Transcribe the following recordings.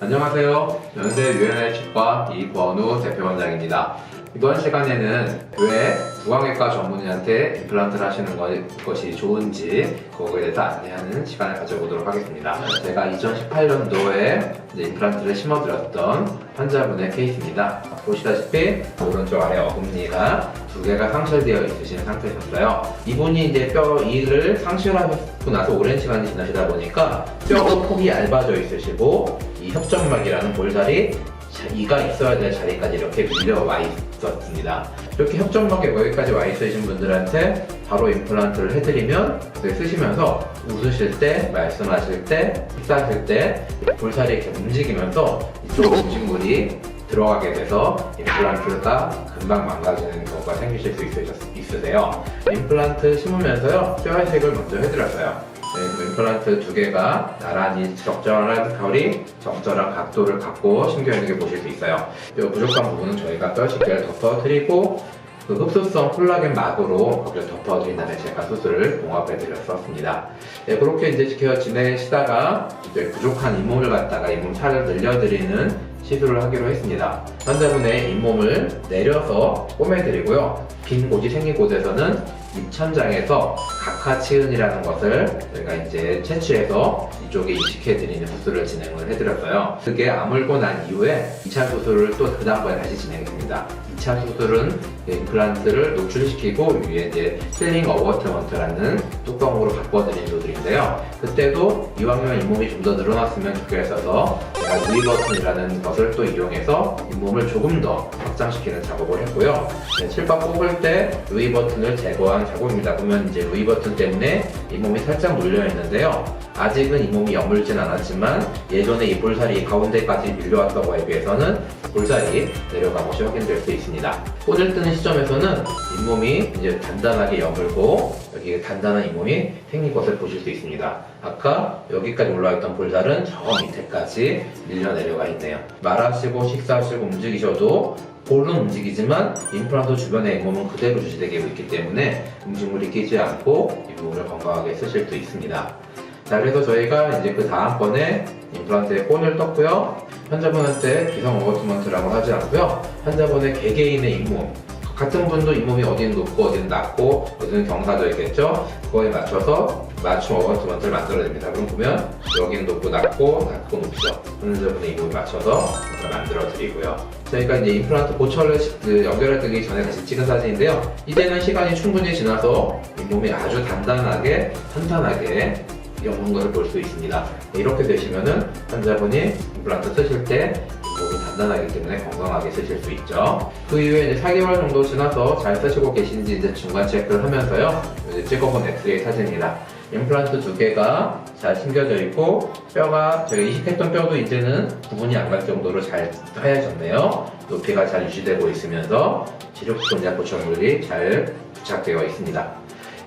안녕하세요. 연세 유엔의 치과 이권우 대표원장입니다. 이번 시간에는 왜 구강외과 전문의한테 임플란트를 하시는 것- 것이 좋은지 그거에 대해서 안내하는 시간을 가져보도록 하겠습니다. 제가 2018년도에 임플란트를 심어드렸던 환자분의 케이스입니다. 보시다시피 오른쪽 아래 어금니가 두 개가 상실되어 있으신 상태였어요. 이분이 이제 뼈 이를 상실하고 나서 오랜 시간이 지나시다 보니까 뼈가 폭이 얇아져 있으시고 이 협점막이라는 볼살이 자- 이가 있어야 될 자리까지 이렇게 밀려와 있었습니다. 이렇게 협점막에 여기까지 와 있으신 분들한테 바로 임플란트를 해드리면 쓰시면서 웃으실 때, 말씀하실 때, 식사하실 때 볼살이 이렇게 움직이면서 이쪽 음식물이 들어가게 돼서 임플란트가 금방 망가지는 경우가 생기실 수 있으- 있으세요. 임플란트 심으면서요, 뼈 이식을 먼저 해드렸어요. 네, 그 임플란트 두 개가 나란히 적절한 거리, 적절한 각도를 갖고 신겨 있는 게 보실 수 있어요. 이 부족한 부분은 저희가 뼈식계를 덮어드리고 그 흡수성 콜라겐 막으로 거기를 덮어드린 다음에 제가 수술을 봉합해드렸었습니다. 네, 그렇게 이제 지켜 지내시다가 이제 부족한 잇몸을 갖다가 잇몸 살을 늘려드리는 시술을 하기로 했습니다. 환자분의 잇몸을 내려서 꼬매드리고요. 빈 곳이 생긴 곳에서는 입천장에서 각하치은이라는 것을 저희가 이제 채취해서 이쪽에 이식해드리는 수술을 진행을 해드렸어요. 그게 아물고 난 이후에 2차 수술을 또 그 다음번에 다시 진행했습니다. 2차 수술은 임플란트를 노출시키고 위에 이제 슬링 어워트먼트라는 뚜껑으로 바꿔드린 수술인데요. 그때도 이왕이면 잇몸이 좀 더 늘어났으면 좋겠어서 제가 누이 버튼이라는 것을 또 이용해서 잇몸을 조금 더 확장시키는 작업을 했고요. 네, 칠박 뽑을 때 루이 버튼을 제거한 작업입니다. 보면 이제 루이 버튼 때문에 잇몸이 살짝 눌려 있는데요. 아직은 잇몸이 여물진 않았지만 예전에 이 볼살이 가운데까지 밀려왔던 거에 비해서는 볼살이 내려간 것이 확인될 수 있습니다. 꽂을 뜨는 시점에서는 잇몸이 이제 단단하게 여물고 여기 단단한 잇몸이 생긴 것을 보실 수 있습니다. 아까 여기까지 올라있던 볼살은 저 밑에까지 밀려 내려가 있네요. 말하시고 식사하시고 움직이셔도 볼은 움직이지만 임플란트 주변의 잇몸은 그대로 유지되고 있기 때문에 음식물이 끼지 않고 이 부분을 건강하게 쓰실 수 있습니다. 자, 그래서 저희가 이제 그 다음번에 임플란트에 본을 떴고요. 환자분한테 기성 어거트먼트라고 하지 않고요. 환자분의 개개인의 잇몸, 같은 분도 잇몸이 어디는 높고 어디는 낮고 어디는 경사져 있겠죠. 그거에 맞춰서 맞춤 어거트먼트를 만들어냅니다. 그럼 보면 여기는 높고 낮고 낮고 높죠. 환자분의 잇몸에 맞춰서 만들어 드리고요. 저희가 이제 임플란트 고철을 시- 그 연결해 드리기 전에 다시 찍은 사진인데요. 이제는 시간이 충분히 지나서 잇몸이 아주 단단하게 탄탄하게 여는 것을 볼 수 있습니다. 이렇게 되시면은 환자분이 임플란트 쓰실 때 몸이 단단하기 때문에 건강하게 쓰실 수 있죠. 그 이후에 이제 4개월 정도 지나서 잘 쓰시고 계신지 이제 중간 체크를 하면서요. 이제 찍어본 엑스레이 사진입니다. 임플란트 두 개가 잘 숨겨져 있고 뼈가 저희가 이식했던 뼈도 이제는 구분이 안 갈 정도로 잘 하얘졌네요. 높이가 잘 유지되고 있으면서 지력 분자 고철물이 잘 부착되어 있습니다.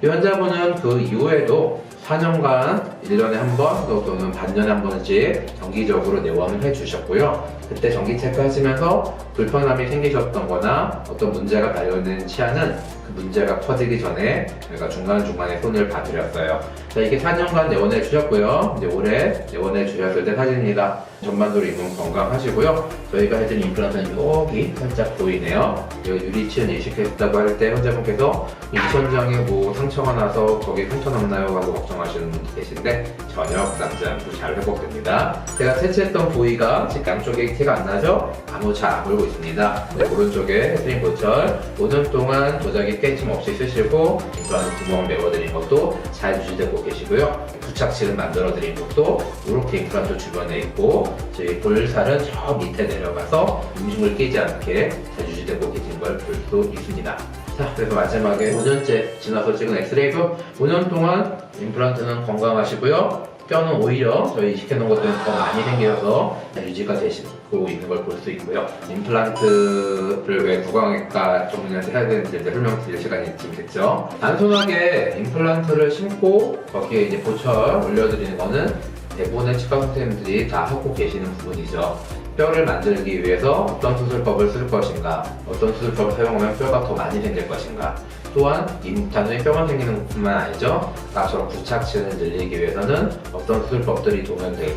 이 환자분은 그 이후에도 4년간 1년에 한 번, 또 또는 반년에 한 번씩 정기적으로 내원을 해주셨고요. 그때 정기 체크하시면서 불편함이 생기셨던 거나 어떤 문제가 발견된 치아는 그 문제가 커지기 전에 저희가 중간중간에 손을 봐드렸어요. 자, 이게 4년간 내원해 주셨고요. 이제 올해 내원해 주셨을 때 사진입니다. 전반적으로 잇몸 건강하시고요. 저희가 해드린 임플란트는 여기 살짝 보이네요. 유리치은 이식했다고 할 때 환자분께서 유천장에 뭐 상처가 나서 거기 흉터 남나요? 하고 걱정하시는 분도 계신데 전혀 남지 않고 잘 회복됩니다. 제가 채취했던 부위가 즉 양쪽에 티가 안 나죠? 아무 잘안 보이고 있습니다. 네, 오른쪽에 해드린 고철 5년 동안 도자기 깨짐 없이 쓰시고 임플란트 구멍 메워드린 것도 잘 유지되고 계시고요. 부착실을 만들어드린 것도 이렇게 임플란트 주변에 있고 저희 볼살은 저 밑에 내려가서 음식물 끼지 않게 잘 유지되고 계신 걸 볼 수 있습니다. 자, 그래서 마지막에 5년째 지나서 찍은 엑스레이도 5년 동안 임플란트는 건강하시고요. 뼈는 오히려 저희 시켜놓은 것들은 더 많이 생겨서 유지가 되시고 있는 걸 볼 수 있고요. 임플란트를 왜 구강외과 전문의한테 해야 되는지 이제 설명드릴 시간이 지금 됐죠. 단순하게 임플란트를 심고 거기에 이제 보철 올려드리는 거는 대부분의 치과 선생님들이 다 하고 계시는 부분이죠. 뼈를 만들기 위해서 어떤 수술법을 쓸 것인가, 어떤 수술법을 사용하면 뼈가 더 많이 생길 것인가, 또한 이 단순히 뼈만 생기는 것뿐만 아니죠. 나처럼 부착층을 늘리기 위해서는 어떤 수술법들이 도움이 될.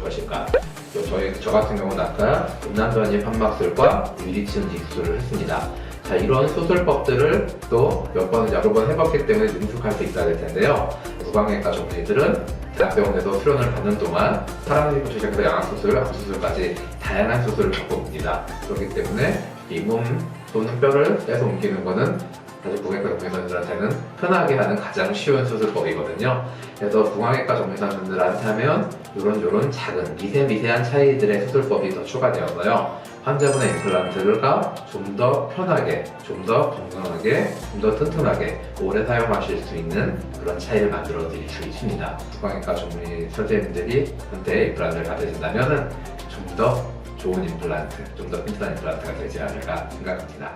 또 저희 저 같은 경우는 아까 음란변이 판막술과 유리치운 기술을 했습니다. 자 이런 수술법들을 또 몇 번 여러 번 해봤기 때문에 능숙할 수 있어야 될 텐데요. 구강외과 전문의들은 대학병원에서 수련을 받는 동안 사랑니부터 시작해서 양악수술, 암수술까지 다양한 수술을 겪어봅니다. 그렇기 때문에 이 몸 또는 뼈를 떼서 옮기는 거는 사실 부강외과 전문의들한테는 편하게 하는 가장 쉬운 수술법이거든요. 그래서 부강외과 전문의들한테 하면 이런 이런 작은 미세미세한 차이들의 수술법이 더 추가되어서요. 환자분의 임플란트가 좀 더 편하게, 좀 더 건강하게, 좀 더 튼튼하게 오래 사용하실 수 있는 그런 차이를 만들어 드릴 수 있습니다. 부강외과 전문의 선생님들이 한테 임플란트를 받으신다면 좀더 좋은 임플란트, 좀 더 튼튼한 임플란트가 되지 않을까 생각합니다.